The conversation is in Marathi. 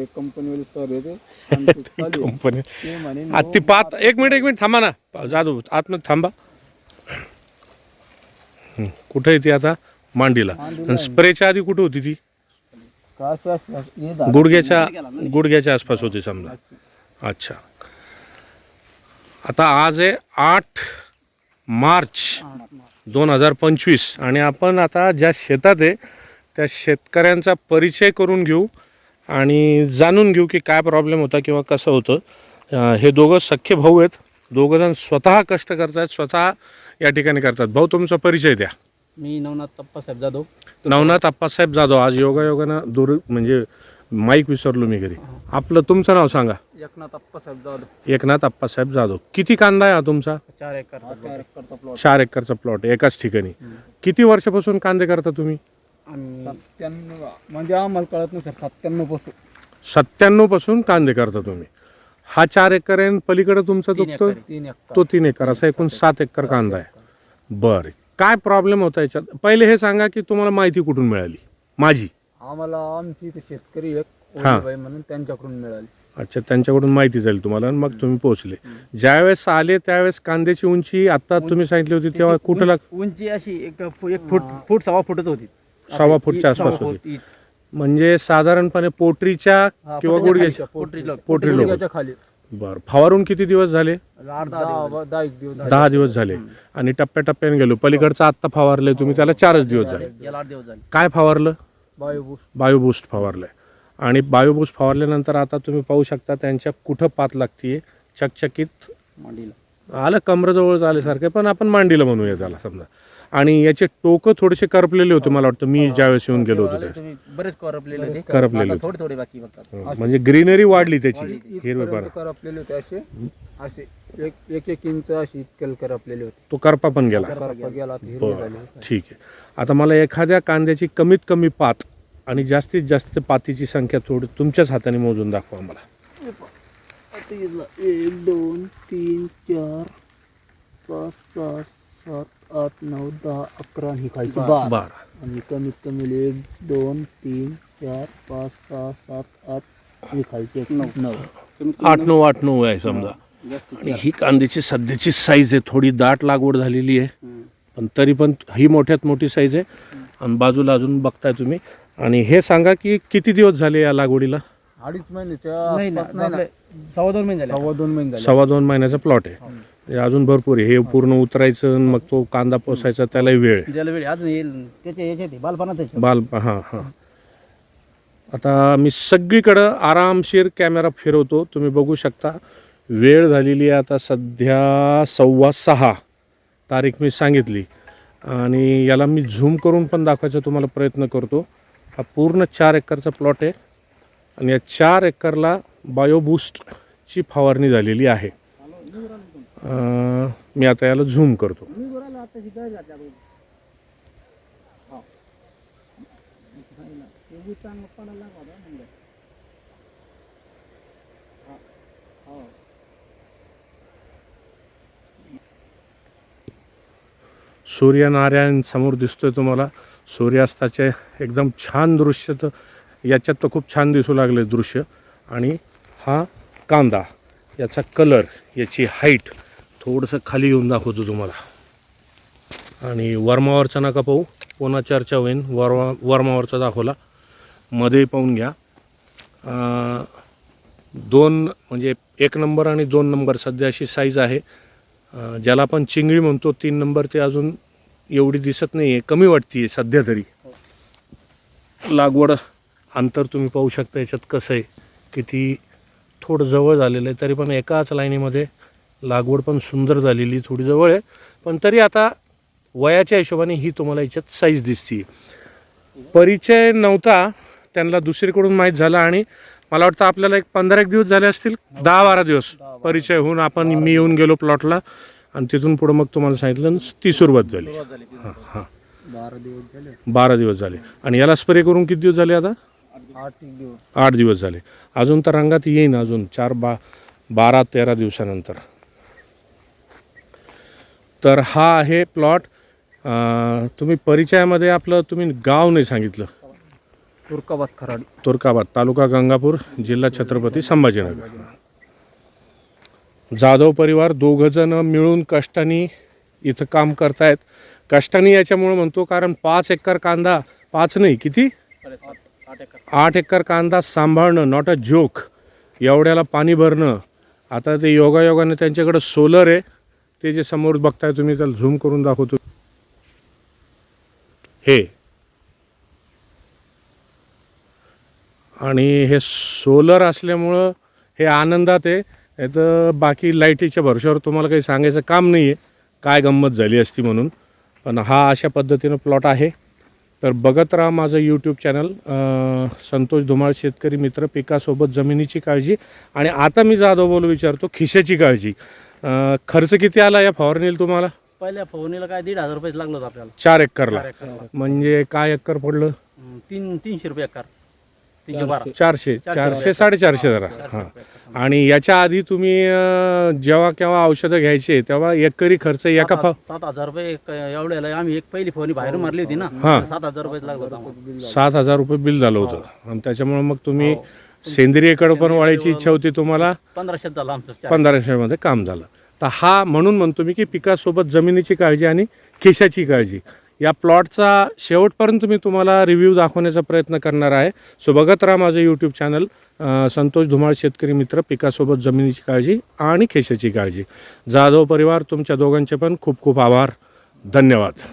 कंपनीवाले सर येते. कंपनी ते म्हणे आ, ती पात एक मिनिट एक मिनिट थांबा ना। जाधव आतमध्ये थांबा। कुठे आहे ती आता? मांडीला. आणि स्प्रेच्या आधी कुठे होती ती. गुडघ्याच्या गुडघ्याच्या आसपास होती समजा. अच्छा. आता आज आहे आठ मार्च दोन हजार पंचवीस. आणि आपण आता ज्या शेतात आहे त्या शेतकऱ्यांचा परिचय करून घेऊ. आणि जाणून घेऊ की काय प्रॉब्लेम होता किंवा कसं होतं. हे दोघं सख्खे भाऊ आहेत. दोघंजण स्वतः कष्ट करतात स्वतः या ठिकाणी करतात. भाऊ तुमचा परिचय द्या. मी नवनाथ तप्पासाहेब जाधव. नवनाथ अप्पासाहेब जाधव आज योगायोगानं दूर म्हणजे माईक विसरलो मी घरी. आपलं तुमचं नाव सांगा. एकनाथ अप्पासाहेब जाधव. एकनाथ अप्पासाहेब जाधव. किती कांदा आहे हा तुमचा? चार एकर. चार एकरचा प्लॉट चार एकरचा प्लॉट एकाच ठिकाणी. किती वर्षापासून कांदे करता तुम्ही? आम्ही सत्त्याण्णव म्हणजे आम्हाला कळत नाही सर सत्त्याण्णवपासून. सत्त्याण्णवपासून कांदे करता तुम्ही. हा चार एकर आहे आणि पलीकडे तुमचा दुखतो. तीन तो तीन एकर असा एकूण सात एकर कांदा आहे. बरं. काय प्रॉब्लेम होता याच्यात? पहिले हे सांगा की तुम्हाला माहिती कुठून मिळाली? माझी. आम्हाला आमची इथे शेतकरी एक हा. ओळीबाई म्हणून त्यांच्याकडून मिळाली. अच्छा त्यांच्याकडून माहिती झाली तुम्हाला आणि मग तुम्ही पोहोचले. ज्यावेळेस आले त्यावेळेस कांद्याची उंची आता तुम्ही सांगितली होती तेव्हा कुठं लाग उंची अशी एक फु- एक फूट फूट सव्वा फुटच होती. सव्वा फूटच्या आसपास होती. म्हणजे साधारणपणे पोटरीच्या हा, किंवा गुडघ्याच्या पोटरी लोक खाली. बरं फवारून किती दिवस झाले? दहा दहा दिवस. झाले. आणि टप्प्याटप्प्याने गेलो. पलीकडचं आत्ता फवारलंय तुम्ही त्याला चारच दिवस झाले. काय फवारलं? बायोबूस बायोबूस्ट फवारलंय. आणि बायोबूस्ट फवारल्यानंतर आता तुम्ही पाहू शकता त्यांच्या कुठं पात लागतीये. चकचकीत मांडीला. आलं कमरजवळ आल्यासारखं पण आपण मांडीला म्हणूया त्याला समजा. आणि याचे टोकं थोडेसे करपलेले होते मला वाटतं. मी ज्यावेळेस येऊन गेलो होतो बरेच करपलेले होते. करपलेले आता थोडे थोडे बाकी बघतात. त्यावेळेस म्हणजे ग्रीनरी वाढली त्याची हिरवेपणा इथपर्यंत करपलेले होते असे. असे. एक एक एक इंच अशी इतके करपलेले होते. तो करपा पण गेला. करप गेला तर हिरवे झाले ठीक आहे. आता मला एखाद्या कांद्याची कमीत कमी पात आणि जास्तीत जास्त पातीची संख्या थोडी तुमच्याच हाताने मोजून दाखवा मला. आता इथलं एक दोन तीन चार पाच सहा सात आठ नऊ दहा अकरा आणि ही खालची बारा. बारा. आणि कमीत कमी एक दोन तीन चार पाच सहा सात आठ ही खालची एक नऊ. नऊ. आठ नऊ आठ नऊ आहे समजा. आणि ही कांद्याची सध्याची साईज आहे थोडी दाट लागवड झालेली आहे. पण तरी पण ही मोठ्यात मोठी साईज आहे. आणि बाजूला अजून बघताय तुम्ही. आणि हे सांगा की किती दिवस झाले या लागवडीला? अडीच महिन्याच्या नाही ना आसपास नाही ना. आपले सव्वा दोन महिने झाले. सव्वा दोन महिने झाले. सव्वा दोन महिन्याचा प्लॉट आहे. हे. अजून भरपूर आहे. हे पूर्ण उतरायचं आणि मग तो कांदा पोसायचा त्यालाही वेळ आहे. ज्याला वेळ अजून येईल. त्याच्या याच्यात बालपणात बाल हां हां. आता मी सगळीकडं आरामशीर कॅमेरा फिरवतो. तुम्ही बघू शकता. वेळ झालेली आहे आता सध्या सव्वा सहा. तारीख मी सांगितली. आणि याला मी झूम करून पण दाखवायचा तुम्हाला प्रयत्न करतो. हा पूर्ण चार एकरचा प्लॉट आहे. आणि या चार एकरला बायोबूस्टची फवारणी झालेली आहे. मी आता याला झूम करतो. सूर्यनारायण समोर दिसतोय तुम्हाला. सूर्यास्ताचे एकदम छान दृश्य तर याच्यात तर खूप छान दिसू लागले दृश्य. आणि हा कांदा याचा कलर याची हाईट थोडंसं खाली येऊन दाखवतो तुम्हाला. आणि वर्मावरचा नका पाहू पुन्हा चर्चा होईन वर्मा वर्मावरचा दाखवला. मध्ये पाहून घ्या. दोन म्हणजे एक नंबर आणि दोन नंबर सध्या अशी साईज आहे. ज्याला आपण चिंगळी म्हणतो तीन नंबर ते अजून एवढी दिसत नाही आहे कमी वाटते आहे सध्या तरी. लागवड अंतर तुम्ही पाहू शकता याच्यात कसं आहे. किती थोडं जवळ झालेलं आहे तरी पण एकाच लाईनीमध्ये लागवड पण सुंदर झालेली थोडी जवळ आहे. पण तरी आता वयाच्या हिशोबाने ही तुम्हाला याच्यात साईज दिसते परिचय नव्हता त्यांना दुसरीकडून माहीत झाला आणि मला वाटतं आपल्याला एक पंधरा एक दिवस झाले असतील दहा बारा दिवस परिचय होऊन आपण मी येऊन गेलो प्लॉटला आणि तिथून पुढं मग तुम्हाला सांगितलं ती सुरुवात झाली. ती. हां बारा दिवस झाले. बारा दिवस झाले. आणि याला स्प्रे करून किती दिवस झाले आता? आठ दिवस. झाले. अजून तर रंगात येईन अजून चार बा बारा तेरा दिवसानंतर. तर हा आहे प्लॉट. तुम्ही परिचयामध्ये आपलं तुम्ही गाव नाही सांगितलं. तुर्काबाद खराडी. तुर्काबाद तालुका गंगापूर जिल्हा छत्रपती संभाजीनगर. जाधव परिवार दोघंजण मिळून कष्टाने इथं काम करतायत. कष्टाने याच्यामुळं म्हणतो कारण पाच एकर कांदा पाच नाही किती? आठ एकर. कांदा सांभाळणं नॉट अ जोक एवढ्याला पाणी भरणं. आता ते योगायोगाने त्यांच्याकडं सोलर आहे. ते जे समोर बघताय तुम्ही त्याला झूम करून दाखवतो. हे. आणि हे सोलर असल्यामुळं हे आनंदात आहे. नाही तर बाकी लाईटीच्या भरोश्यावर तुम्हाला काही सांगायचं काम नाही आहे काय गंमत झाली असती म्हणून. पण हा अशा पद्धतीनं प्लॉट आहे. तर बघत राहा माझं यूट्यूब चॅनल संतोष धुमाळ शेतकरी मित्र पिकासोबत जमिनीची काळजी आणि आता मी जाधव बोलू विचारतो खिशाची काळजी. अं, खर्च किती आला या फवारणीला तुम्हाला? पहिल्या फवारणीला काय दीड हजार रुपये लागलं होतं आपल्याला. चार एकरला. चार एकरला. म्हणजे काय एकर पडलं? हम्म, तीन तीनशे रुपये एकर. तीनशे बारा. चारशे. चारशे. साडेचारशे जरा. हां. आणि याच्या आधी तुम्ही अं, जेव्हा केव्हा औषधं घ्यायचे तेव्हा एकरी खर्च एका फा सात हजार रुपये एक एवढ्याला आम्ही एक पहिली फवारणी बाहेर मारली होती ना. हा. सात हजार रुपये लागलं होतं आम्हाला. सात हजार रुपये बिल झालं होतं. आणि त्याच्यामुळे मग तुम्ही सेंद्रियकडे पण वाढायची इच्छा होती तुम्हाला? पंधराशेत झालं आमचं चार. पंधराशेमध्ये काम झालं. तर हा म्हणून म्हणतो मी की पिकासोबत जमिनीची काळजी आणि खिशाची काळजी. या प्लॉटचा शेवटपर्यंत मी तुम्हाला रिव्ह्यू दाखवण्याचा प्रयत्न करणार आहे. सो बघत राहा माझं यूट्यूब चॅनल संतोष धुमाळ शेतकरी मित्र पिकासोबत जमिनीची काळजी आणि खेशाची काळजी. जाधव परिवार तुमच्या दोघांचे पण खूप खूप आभार. धन्यवाद.